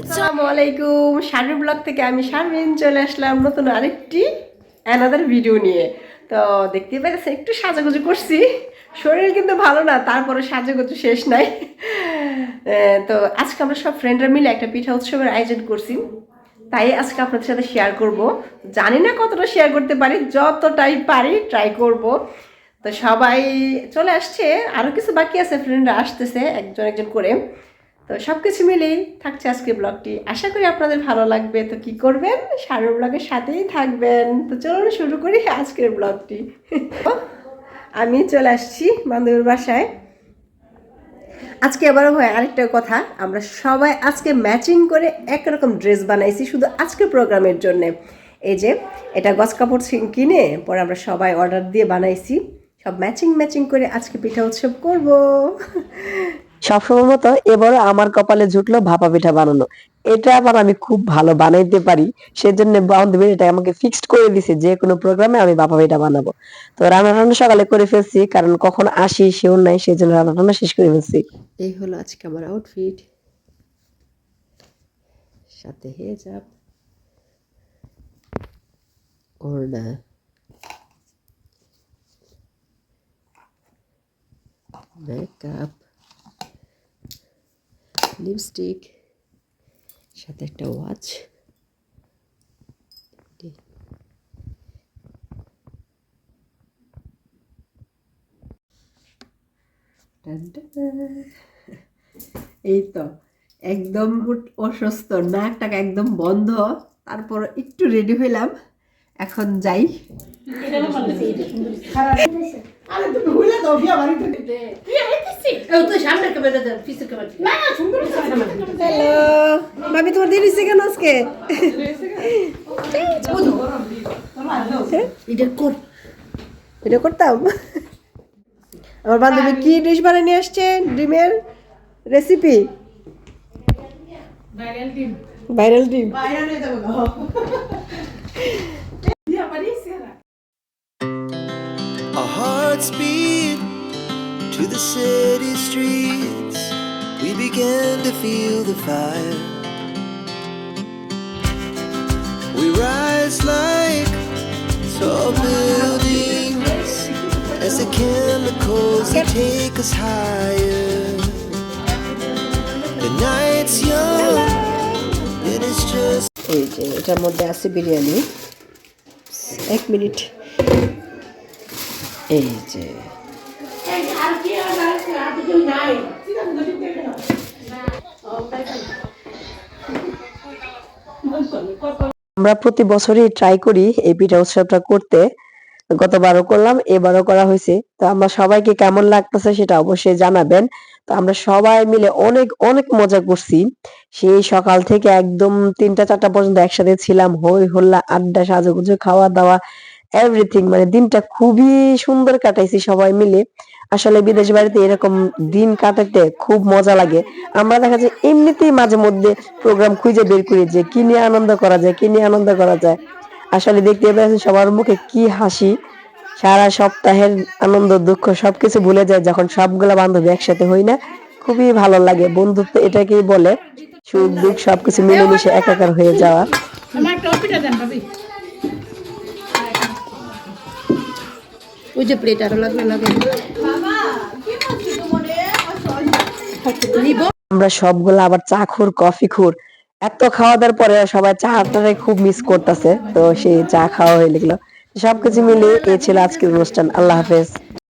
আসসালামু আলাইকুম শারমিন ব্লগ থেকে আমি শারমিন চলে আসলাম নতুন আরেকটি অ্যানাদার ভিডিও নিয়ে। তো দেখতে পেয়েছে একটু সাজাগুজু করছি। শরীর কিন্তু ভালো না তারপরে সাজাগুজু শেষ নাই। তো আজকে আমরা সব ফ্রেন্ডরা মিলে একটা পিঠা উৎসবের আয়োজন করছি। তাই আজকে আপনাদের সাথে শেয়ার করব। জানি না কতটা শেয়ার করতে পারি, যতটাই পারি ট্রাই করব। তো সবাই চলে আসছে। আরও কিছু বাকি আছে ফ্রেন্ডরা আসতেছে একজন একজন করে। তো সব কিছু মিলেই থাকছে আজকে ব্লগটি আশা করি আপনাদের ভালো লাগবে। তো কি করবেন? সারো ব্লগের সাথেই থাকবেন। তো চলুন শুরু করি আজকের ব্লগটি আমি চলে আসছি বান্ধবীর বাসায়। আজকে আবারও হয় আরেকটা কথা। আমরা সবাই আজকে ম্যাচিং করে একরকম ড্রেস বানাইছি শুধু আজকের প্রোগ্রামের জন্যে। এই যে, এটা গছ কাপড় কিনে পরে আমরা সবাই অর্ডার দিয়ে বানাইছি। সব ম্যাচিং ম্যাচিং করে আজকে পিঠা উৎসব করব। সবসময় মতো এবারও আমার কপালে জুটলো ভাপা পিঠা বানানো। এটা আবার আমি খুব ভালো বানাইতে পারি সেজন্য বান্ধবী এটা আমাকে ফিক্সড করে দিছে যে কোনো প্রোগ্রামে আমি ভাপা পিঠা বানাবো। তো রান্না টান্না সকালে করে ফেলছি কারণ কখন আসি সেও নাই সেই জন্য রান্না টান্না শেষ করে ফেলছি। এই হলো আজকে আমার আউটফিট সাথে হেজাব। ওড়না। মেকআপ লিপস্টিক সাথে একটা ওয়াচ এই তো একদম অসুস্থ নাক টাক একদম বন্ধ। তারপর একটু রেডি হইলাম। এখন যাই। আরে তুমি ভুলে দাও বিয়া বাড়িতে হ্যালো। ভাবি তোমার কেন আজকে? এটা করতাম। আমার বান্ধবী কি ডিশ বানিয়ে নিয়ে আসছে? ডিমের রেসিপি ভাইরাল ডিম। Viral Our to the city streets. We began to feel the fire. We rise like tall buildings as the chemicals that take us higher. The night's young, and it's just. এই যে এটার মধ্যে আছে বিরিয়ানি এক minute এই যে আমরা প্রতি বছরই ট্রাই করি এই পিঠা উৎসবটা করতে। গতবারও করলাম, এবারও করা হয়েছে। তো আমরা সবাইকে কেমন লাগতেছে সেটা অবশ্যই জানাবেন। তো আমরা সবাই মিলে অনেক অনেক মজা করছি। সেই সকাল থেকে একদম তিনটা, চারটা পর্যন্ত একসাথে ছিলাম। হই হল্লা, আড্ডা, সাজুগুজু খাওয়া দাওয়া এভরিথিং মানে দিনটা খুবই সুন্দর কাটাইছি সবাই মিলে। আসলে বিদেশ বাড়িতে এরকম দিন কাটাতে খুব মজা লাগে। আমরা দেখা যায় এমনিতেই মাঝে মধ্যে প্রোগ্রাম খুঁজে বের করি যে কি নিয়ে আনন্দ করা যায়, কি নিয়ে আনন্দ করা যায়। আসলে দেখতে পেয়েছি সবার মুখে কি হাসি। সারা সপ্তাহের আনন্দ, দুঃখ সবকিছু ভুলে যায় যখন সবগুলা বান্ধবী একসাথে হই না। খুবই ভালো লাগে। বন্ধুত্ব এটাকেই বলে। সুখ, দুঃখ সবকিছু মিলেমিশে একাকার হয়ে যাওয়া। আমার একটা অপিটা দেন ওই যে প্লেট আরও লাগবে লাগে আমরা সবগুলো আবার চা খুর, কফি খুর। এত খাওয়া দাওয়ার পরে সবাই চাটারে খুব মিস করতেছে। তো সেই চা খাওয়া হয়ে গেল। সবকিছু মিলে এই ছিল আজকের অনুষ্ঠান। আল্লাহ হাফেজ।